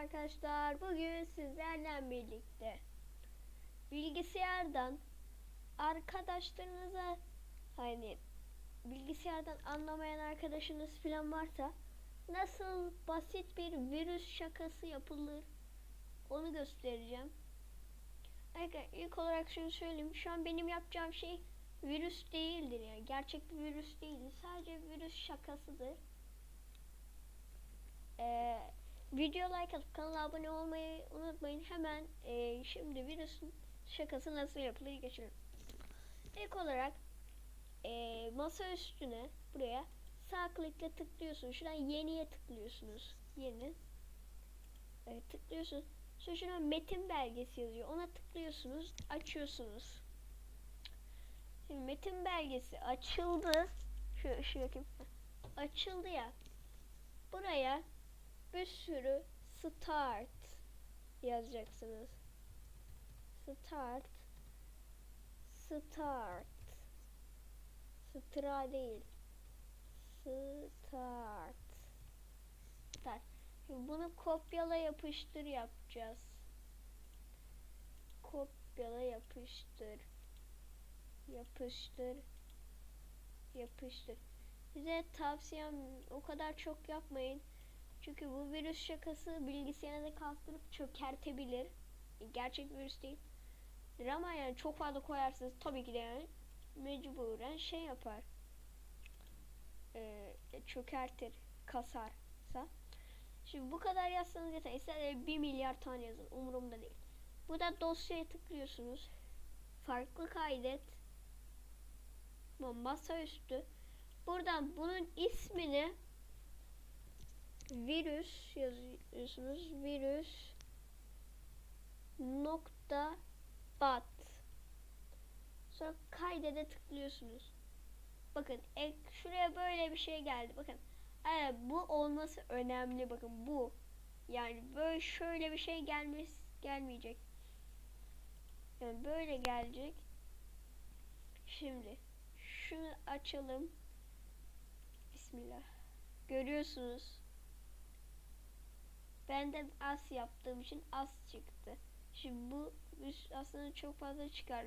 arkadaşlar. Bugün sizlerle birlikte bilgisayardan arkadaşlarınıza hani bilgisayardan anlamayan arkadaşınız falan varsa nasıl basit bir virüs şakası yapılır onu göstereceğim. Arkadaşlar ilk olarak şunu söyleyeyim. Şu an benim yapacağım şey virüs değildir yani. Gerçek bir virüs değildir. Sadece virüs şakasıdır. Ee, video like atıp kanala abone olmayı unutmayın. Hemen e, şimdi virüsün şakası nasıl yapılır geçelim. İlk olarak e, masa üstüne buraya sağ klikle tıklıyorsunuz. Şuradan yeniye tıklıyorsunuz. Yeni. Evet, tıklıyorsunuz. Sonra şurada metin belgesi yazıyor. Ona tıklıyorsunuz. Açıyorsunuz. Şimdi metin belgesi açıldı. Şu, şu bakayım. Açıldı ya. Buraya bir sürü start yazacaksınız. Start start Stra değil. Start. Start. Şimdi bunu kopyala yapıştır yapacağız. Kopyala yapıştır. Yapıştır. Yapıştır. Size tavsiyem o kadar çok yapmayın. Çünkü bu virüs şakası bilgisayarınızı kastırıp çökertebilir. Gerçek virüs değil. Ama yani çok fazla koyarsınız tabii ki de yani mecburen şey yapar. Ee, çökertir, kasarsa. Şimdi bu kadar yazsanız yeter. İstersen bir milyar tane yazın. Umurumda değil. Burada dosyaya tıklıyorsunuz. Farklı kaydet. Bu masaüstü. Buradan bunun ismini virüs yazıyorsunuz. Virüs nokta bat. Sonra kaydede tıklıyorsunuz. Bakın ek, şuraya böyle bir şey geldi. Bakın. Evet, bu olması önemli. Bakın bu. Yani böyle şöyle bir şey gelmez gelmeyecek. Yani böyle gelecek. Şimdi şunu açalım. Bismillah. Görüyorsunuz. Ben de az yaptığım için az çıktı. Şimdi bu aslında çok fazla çıkar.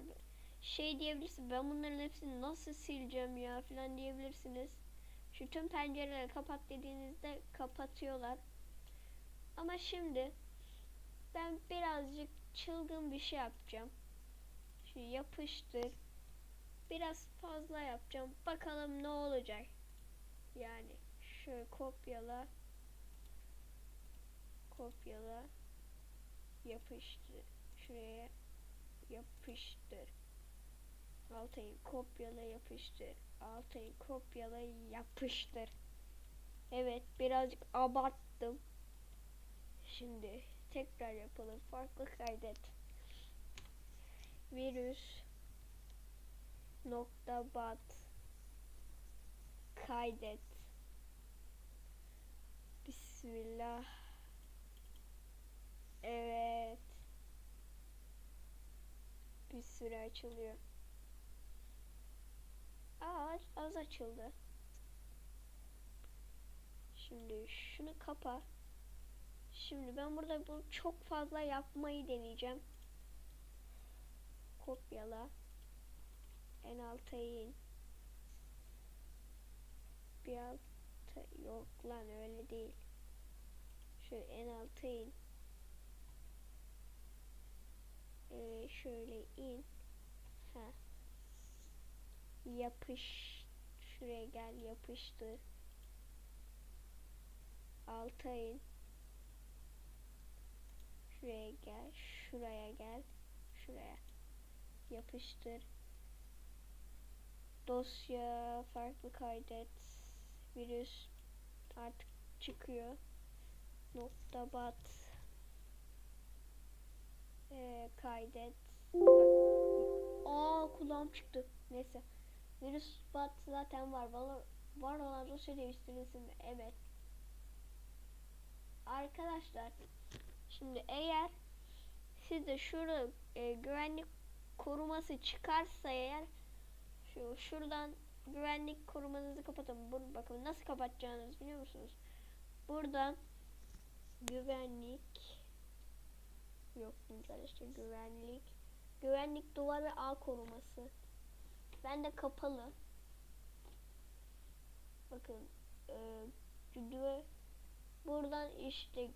Şey diyebilirsin ben bunların hepsini nasıl sileceğim ya falan diyebilirsiniz. Şu tüm pencereleri kapat dediğinizde kapatıyorlar. Ama şimdi ben birazcık çılgın bir şey yapacağım. Şu yapıştır. Biraz fazla yapacağım. Bakalım ne olacak. Yani şöyle kopyala. Kopyala. Yapıştır. Şuraya yapıştır. Altayı kopyala yapıştır. Altayı kopyala yapıştır. Evet birazcık abarttım. Şimdi tekrar yapalım. Farklı kaydet. Virüs nokta bat kaydet. Bismillah. Evet. Bir süre açılıyor. Aa az açıldı. Şimdi şunu kapa. Şimdi ben burada bunu çok fazla yapmayı deneyeceğim. Kopyala. En alta in. Bir alta yok lan öyle değil. Şöyle en alta in. Ee, şöyle in. Ha. Yapış. Şuraya gel yapıştır. Alta in. Şuraya gel. Şuraya gel. Şuraya. Yapıştır. Dosya farklı kaydet. Virüs artık çıkıyor. Nokta bat. Ee, kaydet. Aa kulağım çıktı. Neyse. Virüs bat zaten var. Var, var olan dosya değiştirilsin. Evet. Arkadaşlar şimdi eğer sizde şurada e, güvenlik koruması çıkarsa eğer şu şuradan güvenlik korumanızı kapatın. Bur bakın nasıl kapatacağınızı biliyor musunuz? Buradan güvenlik yok güncel işte güvenlik güvenlik duvar ve ağ koruması. Ben de kapalı. Bakın e, güve- buradan işte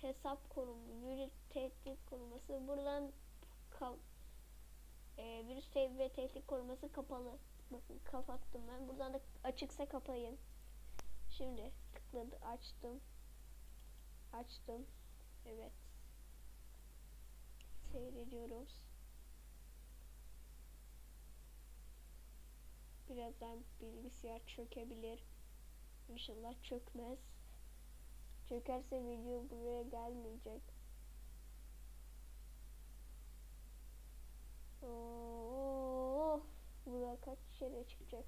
hesap korumu virüs tehdit koruması buradan ka- e, virüs ve tehdit koruması kapalı. Bakın kapattım ben. Buradan da açıksa kapayın. Şimdi tıkladı açtım. Açtım. Evet. Seyrediyoruz birazdan bilgisayar çökebilir. İnşallah çökmez. Çökerse video buraya gelmeyecek. Oo, buraya kaç kere çıkacak?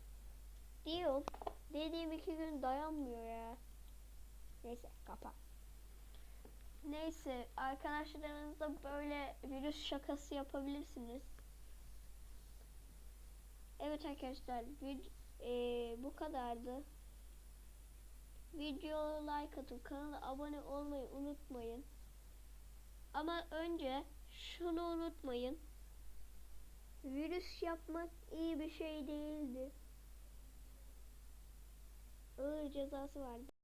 Diyorum dediğim iki gün dayanmıyor ya. Neyse kapat Neyse arkadaşlarınızla böyle virüs şakası yapabilirsiniz. Evet arkadaşlar vid- eee, bu kadardı. Video like atıp kanala abone olmayı unutmayın. Ama önce şunu unutmayın. Virüs yapmak iyi bir şey değildir. Ağır cezası vardır.